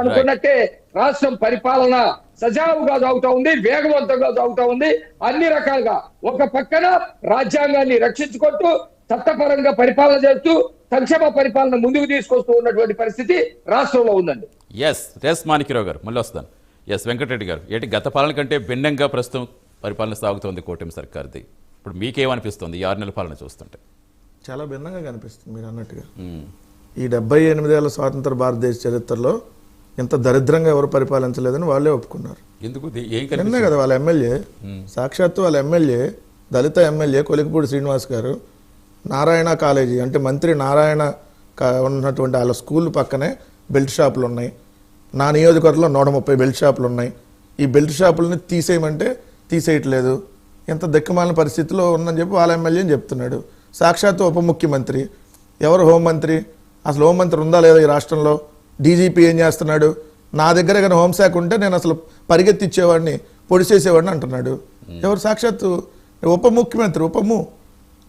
అనుకున్నట్టే రాష్ట్రం పరిపాలన సజావుగా సాగుతా ఉంది వేగవంతంగా సాగుతా ఉంది. అన్ని రకాలుగా ఒక పక్కన రాజ్యాంగాన్ని రక్షించుకుంటూ చట్టపరంగా పరిపాలన చేస్తూ సంక్షేమ పరిపాలన ముందుకు తీసుకొస్తూ ఉన్నటువంటి పరిస్థితి రాష్ట్రంలో ఉందండి. ఎస్ ఎస్ మాణిక్యరావు గారు. మళ్ళీ వస్తాను. ఎస్ వెంకటరెడ్డి గారు. ఏంటి గత పాలన కంటే భిన్నంగా ప్రస్తుతం పరిపాలన సాగుతోంది కూటమి సర్కార్ది. ఇప్పుడు మీకేమనిపిస్తుంది ఈ ఆరు నెలల పాలన చూస్తుంటే? చాలా భిన్నంగా కనిపిస్తుంది మీరు అన్నట్టుగా. మ్మ్. ఈ డెబ్బై ఎనిమిదేళ్ళ స్వాతంత్ర భారతదేశ చరిత్రలో ఇంత దరిద్రంగా ఎవరు పరిపాలించలేదని వాళ్ళే ఒప్పుకున్నారు. ఎందుకు? నిన్నే కదా వాళ్ళ ఎమ్మెల్యే సాక్షాత్తు వాళ్ళ ఎమ్మెల్యే దళిత ఎమ్మెల్యే కొలికపూడి శ్రీనివాస్ గారు నారాయణ కాలేజీ అంటే మంత్రి నారాయణ ఉన్నటువంటి వాళ్ళ స్కూల్ పక్కనే బెల్ట్ షాపులు ఉన్నాయి. నా నియోజకవర్గంలో నూట ముప్పై బెల్ట్ షాపులు ఉన్నాయి. ఈ బెల్ట్ షాపులని తీసేయమంటే తీసేయట్లేదు. ఇంత దిక్కుమాలిన పరిస్థితిలో ఉందని చెప్పి వాళ్ళ ఎమ్మెల్యే అని చెప్తున్నాడు. సాక్షాత్తు ఉప ముఖ్యమంత్రి. ఎవరు హోంమంత్రి? అసలు హోంమంత్రి ఉందా లేదా ఈ రాష్ట్రంలో? డీజీపీ ఏం చేస్తున్నాడు? నా దగ్గర కానీ హోంశాఖ ఉంటే నేను అసలు పరిగెత్తిచ్చేవాడిని పొడి చేసేవాడిని అంటున్నాడు ఎవరు సాక్షాత్తు? ఉప ముఖ్యమంత్రి ఉపము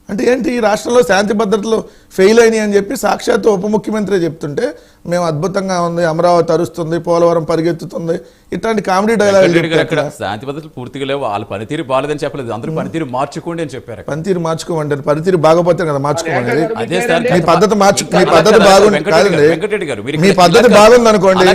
అంటే ఏంటి? ఈ రాష్ట్రంలో శాంతి భద్రతలు ఫెయిల్ అయినాయి అని చెప్పి సాక్షాత్తు ఉప ముఖ్యమంత్రి చెప్తుంటే మేము అద్భుతంగా ఉంది అమరావతి అరుస్తుంది పోలవరం పరిగెత్తుతుంది. ఇట్లాంటి కామెడీ డైలాగ్ అక్కడ శాంతి భద్రతలు పూర్తిగా లేవు వాళ్ళ పనితీరు బాలేదని చెప్పలేదు. అందరూ పనితీరు మార్చుకోండి అని చెప్పారు. పనితీరు మార్చుకోమంటారు. పనితీరు బాగోపోతే కదా మార్చుకోమనేది సార్ మీ పద్ధతి మార్చు మీ పద్ధతి బాగుంది కాదండి. మీ పద్ధతి. బాగుంది అనుకోండి.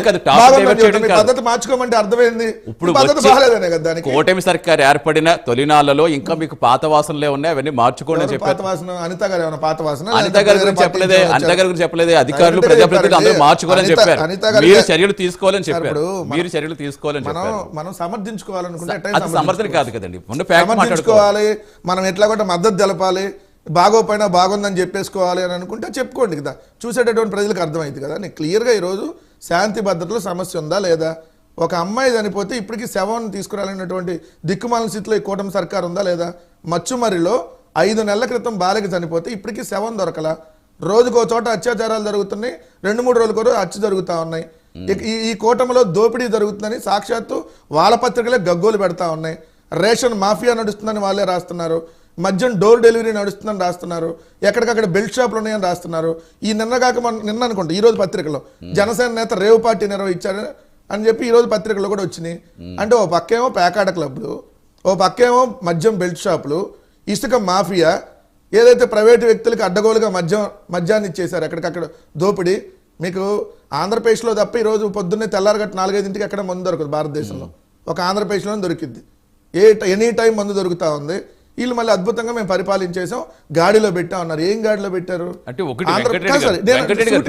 మీ. పద్ధతి మార్చుకోమంటే అర్థమైంది. ఇప్పుడు పద్ధతి బాగాలేదనే కదా దానికి. కూటమి సర్కార్ ఏర్పడిన తొలినాళ్ళలో ఇంకా మీకు పాత వాసనలే ఉన్నాయి అవన్నీ మార్చుకోండి అని పాత వాసన అనిత గారు ఏమైనా పాత వాసన? అనిత గారి గురించి చెప్పలేదే అనిత గారి గురించి చెప్పలేదే అధికారులు ప్రజాప్రతినిధులు అందరూ. మార్చుకోవాలని చెప్పారు. మీరు. చర్యలు తీసుకోవాలని చెప్పారు. మీరు చర్యలు తీసుకోవాలని మనం చెప్పారు. మనం సమర్థించుకోవాలనుకుంటే సమర్థన కాదు కదండి. ఉన్న ఫ్యాక్ట్ మాట్లాడుకోవాలి. సమర్థించుకోవాలి మనం ఎట్లా కూడా మద్దతు తెలపాలి. బాగోపోయినా బాగుందని చెప్పేసుకోవాలి అని అనుకుంటే చెప్పుకోండి కదా. చూసేటటువంటి ప్రజలకు అర్థమైంది కదా. నీకు క్లియర్గా ఈరోజు శాంతి భద్రతలో సమస్య ఉందా లేదా? ఒక అమ్మాయి చనిపోతే ఇప్పటికీ శవం తీసుకురాలన్నటువంటి దిక్కుమాలిన స్థితిలో ఈ కూటమి సర్కార్ ఉందా లేదా? మచ్చుమరిలో ఐదు నెలల క్రితం బాలిక చనిపోతే ఇప్పటికీ శవం దొరకలా. రోజుకో చోట అత్యాచారాలు జరుగుతున్నాయి. రెండు మూడు రోజులకు రోజు హత్య జరుగుతూ ఉన్నాయి. ఈ ఈ కూటమిలో దోపిడీ జరుగుతుందని సాక్షాత్తు వాళ్ళ పత్రికలే గగ్గోలు పెడతా ఉన్నాయి. రేషన్ మాఫియా నడుస్తుందని వాళ్ళే రాస్తున్నారు. మద్యం డోర్ డెలివరీ నడుస్తుందని రాస్తున్నారు. ఎక్కడికక్కడ బెల్ట్ షాపులు ఉన్నాయని రాస్తున్నారు. ఈ నిన్న కాక మన నిన్న అనుకుంటా ఈ రోజు పత్రికలో జనసేన నేత రేవు పార్టీ నిర్వహించారు అని చెప్పి ఈ రోజు పత్రికలో కూడా వచ్చినాయి. అంటే ఓ పక్కేమో పేకాట క్లబ్లు ఓ పక్కేమో మద్యం బెల్ట్ షాపులు ఇసుక మాఫియా ఏదైతే ప్రైవేటు వ్యక్తులకు అడ్డగోలుగా మద్యం మద్యాన్ని ఇచ్చేశారు ఎక్కడికక్కడ దోపిడీ మీకు ఆంధ్రప్రదేశ్లో తప్ప ఈరోజు పొద్దున్నే తెల్లారగట్ట నాలుగైదింటికి ఎక్కడ మందు దొరకదు భారతదేశంలో. ఒక ఆంధ్రప్రదేశ్లోనే దొరికింది ఏ ట- ఎనీ టైం మందు దొరుకుతా ఉంది. వీళ్ళు మళ్ళీ అద్భుతంగా మేము పరిపాలించేసాం గాడిలో పెట్టా ఉన్నారు ఏం గాడిలో పెట్టారు? అంటే ఒకటి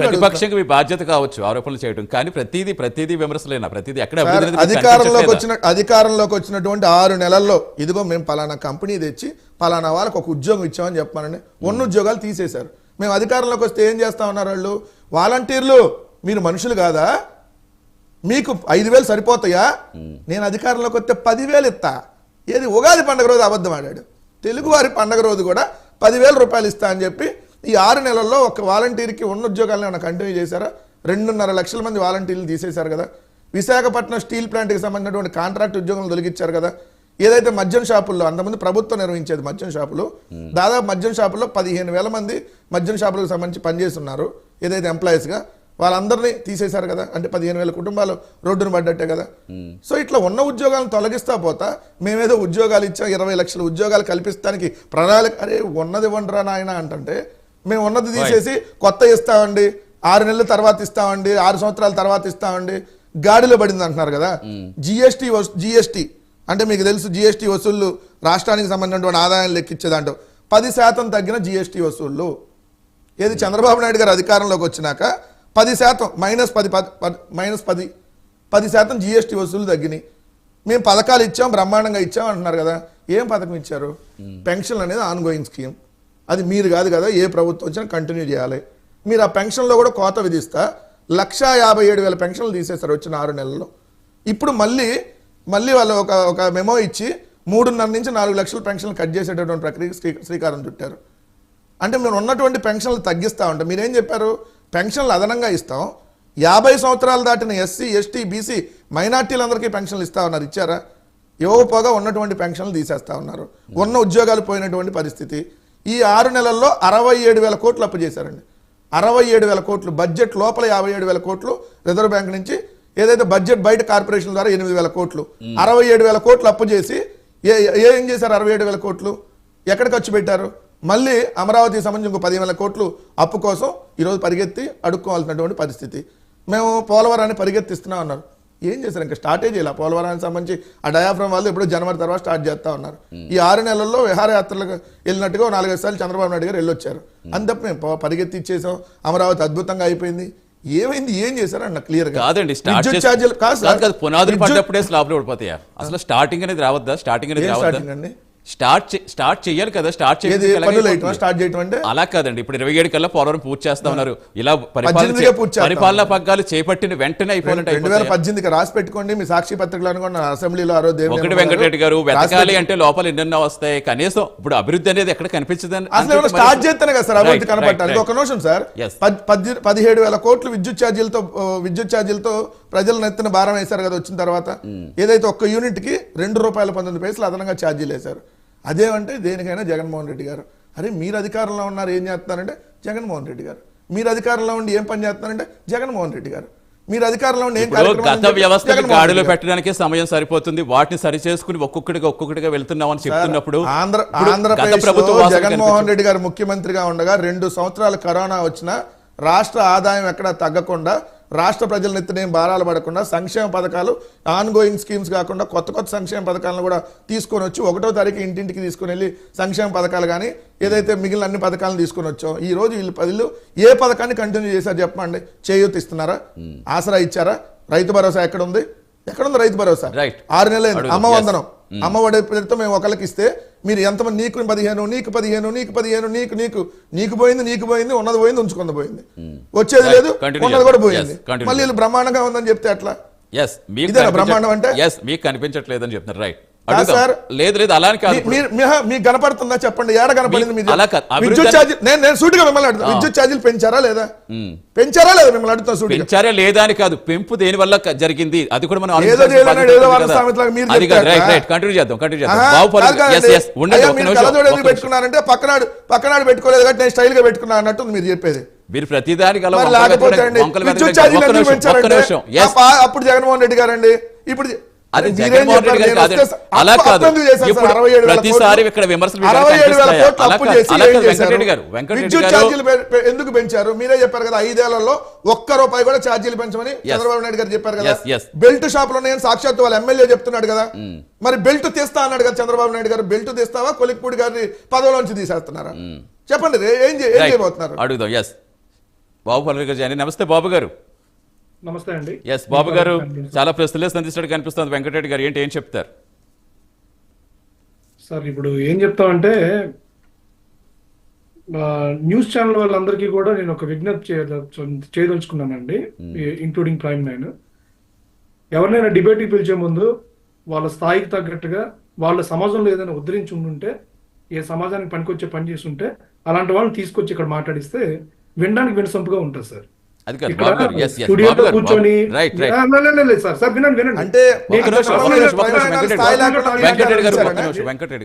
ప్రతిపక్షంగా మీ బాధ్యత కావచ్చు ఆరోపణలు చేయడం కానీ ప్రతిదీ ప్రతిదీ విమర్శలేనా? ప్రతిదీ మీకు అధికారంలోకి? వచ్చిన అధికారంలోకి వచ్చినటువంటి ఆరు నెలల్లో ఇదిగో మేము పలానా కంపెనీ తెచ్చి పలానా వాళ్ళకి ఒక ఉద్యోగం ఇచ్చామని చెప్పానండి ఉన్న ఉద్యోగాలు తీసేశారు. మేము అధికారంలోకి వస్తే ఏం చేస్తా ఉన్నారు వాళ్ళు? వాలంటీర్లు మీరు మనుషులు కాదా? మీకు ఐదు వేలు సరిపోతాయా? నేను అధికారంలోకి వస్తే పదివేలు ఇస్తా. ఏది ఉగాది పండుగ రోజు అబద్ధం ఆడాడు. తెలుగువారి పండుగ రోజు కూడా పదివేల రూపాయలు ఇస్తా అని చెప్పి ఈ ఆరు నెలల్లో ఒక వాలంటీర్కి ఉన్న ఉద్యోగాలను ఏమైనా కంటిన్యూ చేశారా? రెండున్నర లక్షల మంది వాలంటీర్లు తీసేశారు కదా. విశాఖపట్నం స్టీల్ ప్లాంట్కి సంబంధించినటువంటి కాంట్రాక్ట్ ఉద్యోగాలు తొలగించారు కదా. ఏదైతే మద్యం షాపుల్లో అంతమంది ప్రభుత్వం నిర్వహించేది మద్యం షాపులు దాదాపు మద్యం షాపుల్లో పదిహేను వేల మంది మద్యం షాపులకు సంబంధించి పనిచేస్తున్నారు ఏదైతే ఎంప్లాయీస్గా వాళ్ళందరినీ తీసేశారు కదా. అంటే పదిహేను వేల కుటుంబాలు రోడ్డును పడ్డట్టే కదా. సో ఇట్లా ఉన్న ఉద్యోగాలను తొలగిస్తా పోతా మేమేదో ఉద్యోగాలు ఇచ్చాం ఇరవై లక్షల ఉద్యోగాలు కల్పిస్తానికి ప్రణాళిక అరే ఉన్నది వండరా నాయన అంటుంటే మేము ఉన్నది తీసేసి కొత్త ఇస్తామండి ఆరు నెలల తర్వాత ఇస్తామండి ఆరు సంవత్సరాల తర్వాత ఇస్తామండి గాడిలో పడింది అంటున్నారు కదా. జిఎస్టీ జిఎస్టీ అంటే మీకు తెలుసు జిఎస్టీ వసూళ్ళు రాష్ట్రానికి సంబంధించినటువంటి ఆదాయాన్ని లెక్కించే దాంట్లో పది శాతం తగ్గిన జిఎస్టీ వసూళ్ళు. ఏది చంద్రబాబు నాయుడు గారు అధికారంలోకి వచ్చినాక పది శాతం మైనస్ పది పది పది- మైనస్ పది పది శాతం జిఎస్టీ వసూలు తగ్గినాయి. మేము పథకాలు ఇచ్చాం బ్రహ్మాండంగా ఇచ్చాం అంటున్నారు కదా ఏం పథకం ఇచ్చారు? పెన్షన్ అనేది ఆన్ గోయింగ్ స్కీమ్ అది మీరు కాదు కదా ఏ ప్రభుత్వం వచ్చినా కంటిన్యూ చేయాలి. మీరు ఆ పెన్షన్లో కూడా కోత విధిస్తా లక్షా యాభై ఏడు వేల పెన్షన్లు తీసేస్తారు వచ్చిన ఆరు నెలల్లో. ఇప్పుడు మళ్ళీ మళ్ళీ వాళ్ళు ఒక ఒక మెమో ఇచ్చి మూడున్నర నుంచి నాలుగు లక్షల పెన్షన్లు కట్ చేసేటటువంటి ప్రక్రియకి శ్రీ శ్రీకారం చుట్టారు. అంటే మేము ఉన్నటువంటి పెన్షన్లు తగ్గిస్తా ఉంటాం. మీరేం చెప్పారు? పెన్షన్లు అదనంగా ఇస్తాం. యాభై సంవత్సరాలు దాటిన ఎస్సీ ఎస్టీ బీసీ మైనార్టీలందరికీ పెన్షన్లు ఇస్తా ఉన్నారు. ఇచ్చారా? ఇవ్వకపోగా ఉన్నటువంటి పెన్షన్లు తీసేస్తా ఉన్నారు. ఉన్న ఉద్యోగాలు పోయినటువంటి పరిస్థితి. ఈ ఆరు నెలల్లో అరవై ఏడు వేల కోట్లు అప్పు చేశారండి. అరవై ఏడు వేల కోట్లు. బడ్జెట్ లోపల యాభై ఏడు వేల కోట్లు రిజర్వ్ బ్యాంక్ నుంచి ఏదైతే బడ్జెట్ బయట కార్పొరేషన్ ద్వారా ఎనిమిది వేల కోట్లు. అరవై ఏడు వేల కోట్లు అప్పు చేసి ఏ ఏ- ఏం చేశారు అరవై ఏడు వేల కోట్లు? ఎక్కడ ఖర్చు పెట్టారు? మళ్ళీ అమరావతికి సంబంధించి ఇంకో పదివేల కోట్లు అప్పు కోసం ఈరోజు పరిగెత్తి అడుక్కోవాల్సినటువంటి పరిస్థితి. మేము పోలవరాన్ని పరిగెత్తిస్తున్నాం అన్నారు. ఏం చేశారు? ఇంకా స్టార్టే చేయాలి? పోలవరానికి సంబంధించి ఆ డయాఫ్రమ్ వాళ్ళు ఎప్పుడో జనవరి తర్వాత స్టార్ట్ చేస్తా ఉన్నారు. ఈ ఆరు నెలల్లో విహారయాత్రలకు వెళ్ళినట్టుగా నాలుగైదు సార్లు చంద్రబాబు నాయుడు గారు వెళ్ళొచ్చారు. అంతప్ప మేము పో- పరిగెత్తి ఇచ్చేసాం. అమరావతి అద్భుతంగా అయిపోయింది. ఏమైంది? ఏం చేశారు? అన్న క్లియర్ కాదండి స్టార్ట్ విద్యుత్ ఛార్జీలు కాదు పునాదులు పడ్డప్పుడే స్లాబ్లు పడిపోతాయా అసలు స్టార్టింగ్ అనేది రావద్దా? స్టార్టింగ్ అనేది రావద్దా? స్టార్ట్ స్టార్ట్ చేయాలి కదా స్టార్ట్? వేయటం స్టార్ట్ చేయటం అంటే అలా కాదండి ఇప్పుడు ఇరవై ఏడు కల్లా పోలవరం పూర్తి చేస్తా ఉన్నారు ఇలా పరిపాలన. పరిపాలనా పగ్గాలు చేపట్టిన వెంటనే అయిపోయినట్టు రెండు వేల? పద్దెనిమిదికి రాసి పెట్టుకోండి మీ సాక్షి పత్రికలు అనుకోండి అసెంబ్లీలో ఆ రోజు దేవినేని ఒకటి వెంకటరెడ్డి గారు వెతకాలి. అంటే లోపల ఎన్నెన్నో వస్తాయి కనీసం ఇప్పుడు అభివృద్ధి అనేది ఎక్కడ కనిపించదని అసలు స్టార్ట్ చేస్తేనే కదా సార్ అభివృద్ధి కనపడటానికి ఒక నిమిషం సార్ పదిహేడు వేల కోట్లు విద్యుత్ ఛార్జీలతో విద్యుత్ ఛార్జీలతో ప్రజల నెత్తిన భారం వేశారు కదా వచ్చిన తర్వాత. ఏదైతే ఒక్క యూనిట్కి రెండు రూపాయల పంతొమ్మిది పైసలు అదనంగా ఛార్జీలు వేశారు. అదేమంటే దేనికైనా జగన్మోహన్ రెడ్డి గారు. అరే మీరు అధికారంలో ఉన్నారు ఏం చేస్తున్నారంటే జగన్మోహన్ రెడ్డి గారు. మీరు అధికారంలో ఉండి ఏం పని చేస్తున్నారంటే జగన్మోహన్ రెడ్డి గారు. మీరు అధికారంలో గత వ్యవస్థ గాడిలో. పెట్టడానికే సమయం సరిపోతుంది. వాటిని సరి చేసుకుని ఒక్కొక్కటిగా ఒక్కొక్కటిగా వెళ్తున్నామని చెప్తున్నప్పుడు జగన్మోహన్. రెడ్డి గారు ముఖ్యమంత్రిగా ఉండగా రెండు సంవత్సరాలు కరోనా వచ్చినా రాష్ట్ర ఆదాయం ఎక్కడ తగ్గకుండా రాష్ట్ర ప్రజల నెత్తినేం భారాలు పడకుండా సంక్షేమ పథకాలు ఆన్ గోయింగ్ స్కీమ్స్ కాకుండా కొత్త కొత్త సంక్షేమ పథకాలను కూడా తీసుకొని వచ్చి ఒకటో తారీఖు ఇంటింటికి తీసుకొని వెళ్ళి సంక్షేమ పథకాలు కానీ ఏదైతే మిగిలిన అన్ని పథకాలను తీసుకొని వచ్చాం ఈ రోజు వీళ్ళు పదిలు ఏ పథకాన్ని కంటిన్యూ చేశారు చెప్పండి? చేయూత ఇస్తున్నారా? ఆసరా ఇచ్చారా? రైతు భరోసా ఎక్కడ ఉంది ఎక్కడ ఉంది రైతు భరోసా. ఆరు నెలలు. అమ్మ. వందనం. అమ్మ ఒడి పేరుతో మేము ఒకరికి ఇస్తే మీరు ఎంతమంది నీకు పదిహేను నీకు పదిహేను నీకు పదిహేను నీకు నీకు నీకు పోయింది నీకు పోయింది ఉన్నది పోయింది ఉంచుకుంది పోయింది. వచ్చేది Right. లేదు ఉన్నది కూడా. పోయింది. మళ్ళీ బ్రహ్మాండంగా ఉందని చెప్తే ఎట్లా? ఎస్ మీకు బ్రహ్మాండం అంటే? మీకు కనిపించట్లేదని చెప్తున్నారు. Right sir. లేదు లేదు అలా కాదు మీకు కనపడుతుందా చెప్పండి ఏడ కనపడింది విద్యుత్ అని- ఛార్జీ నేను నేను సూటిగా మిమ్మల్ని అడుగుతా. విద్యుత్ ఛార్జీలు పెంచారా లేదా? పెంచారా లేదా మిమ్మల్ని అడుగుతా సూటిగా? పెంచారే లేదా అని కాదు. పెంపు దేని వల్ల జరిగింది? అది కూడా మనం ఏదో ఏదో మీరు? Right right. కంటిన్యూ చేద్దాం చేద్దాం. పెట్టుకున్నారంటే పక్కనాడు పక్కనాడు పెట్టుకోలేదు కాబట్టి నేను స్టైల్గా పెట్టుకున్నా అన్నట్టు మీరు చెప్పేది. మీరు ప్రతిదానికి అలా లేకపోతే ఛార్జీలు అప్పుడు జగన్మోహన్ రెడ్డి గారండి ఇప్పుడు అది జగన్మోహన్ రెడ్డి? గారు కాదు. అలా కాదు? ఇప్పుడు 67 వేల ప్రతిసారి? ఇక్కడ విమర్శలు మీకు 67 వేల కనిపిస్తాయా? కోట్లు అలా అప్పు కాదు, చేసి అలా ఏం కాదు, చేశారు? వెంకటరెడ్డి గారు. వెంకటరెడ్డి గారు ఎందుకు పెంచారు? మీరే చెప్పారు కదా ఐదేళ్ళలో ఒక్క రూపాయి కూడా ఛార్జీలు పెంచమని చంద్రబాబు నాయుడు గారు చెప్పారు కదా. బెల్ట్ షాప్లో నేను సాక్షాత్ వాళ్ళ ఎమ్మెల్యే చెప్తున్నాడు కదా. మరి బెల్ట్ తీస్తా అన్నాడు కదా చంద్రబాబు నాయుడు గారు. బెల్ట్ తీస్తావా? కొలిక్పూడి గారిని పదవిలోంచి తీసేస్తున్నారా? చెప్పండి ఏం. చేయబోతున్నారు? అడుగుదాం. ఎస్ బాబు పల్లవి గారు నమస్తే బాబు గారు. నమస్తే అండి. ఎస్ బాబు గారు చాలా ప్రశ్నలే సంధించినట్టు కనిపిస్తుంది. వెంకటరెడ్డి గారు ఏంటి ఏం చెప్తారు? సార్ ఇప్పుడు ఏం చెప్తామంటే న్యూస్ ఛానల్ వాళ్ళందరికీ కూడా నేను ఒక విజ్ఞప్తి చేయదలుచు చేయదలుచుకున్నానండి ఇంక్లూడింగ్ ప్రైమ్ నైన్. ఎవరినైనా డిబేట్కి పిలిచే ముందు వాళ్ళ స్థాయికి తగ్గట్టుగా వాళ్ళ సమాజంలో ఏదైనా ఉద్ధరించి ఉండుంటే ఏ సమాజానికి పనికొచ్చే పని చేసి ఉంటే అలాంటి వాళ్ళని తీసుకొచ్చి ఇక్కడ మాట్లాడిస్తే వినడానికి వినసొంపుగా ఉంటుంది సార్. అది కాదు బాబు గారు ఎస్ ఎస్ బాబు గారు కూర్చొని రైట్ రైట్ ఆ, లే, లే, లే, లేదు సార్ సార్ వినండి వినండి అంటే వెంకటరెడ్డి గారు ఒక్క చేశారనా? నిమిషం వెంకటరెడ్డి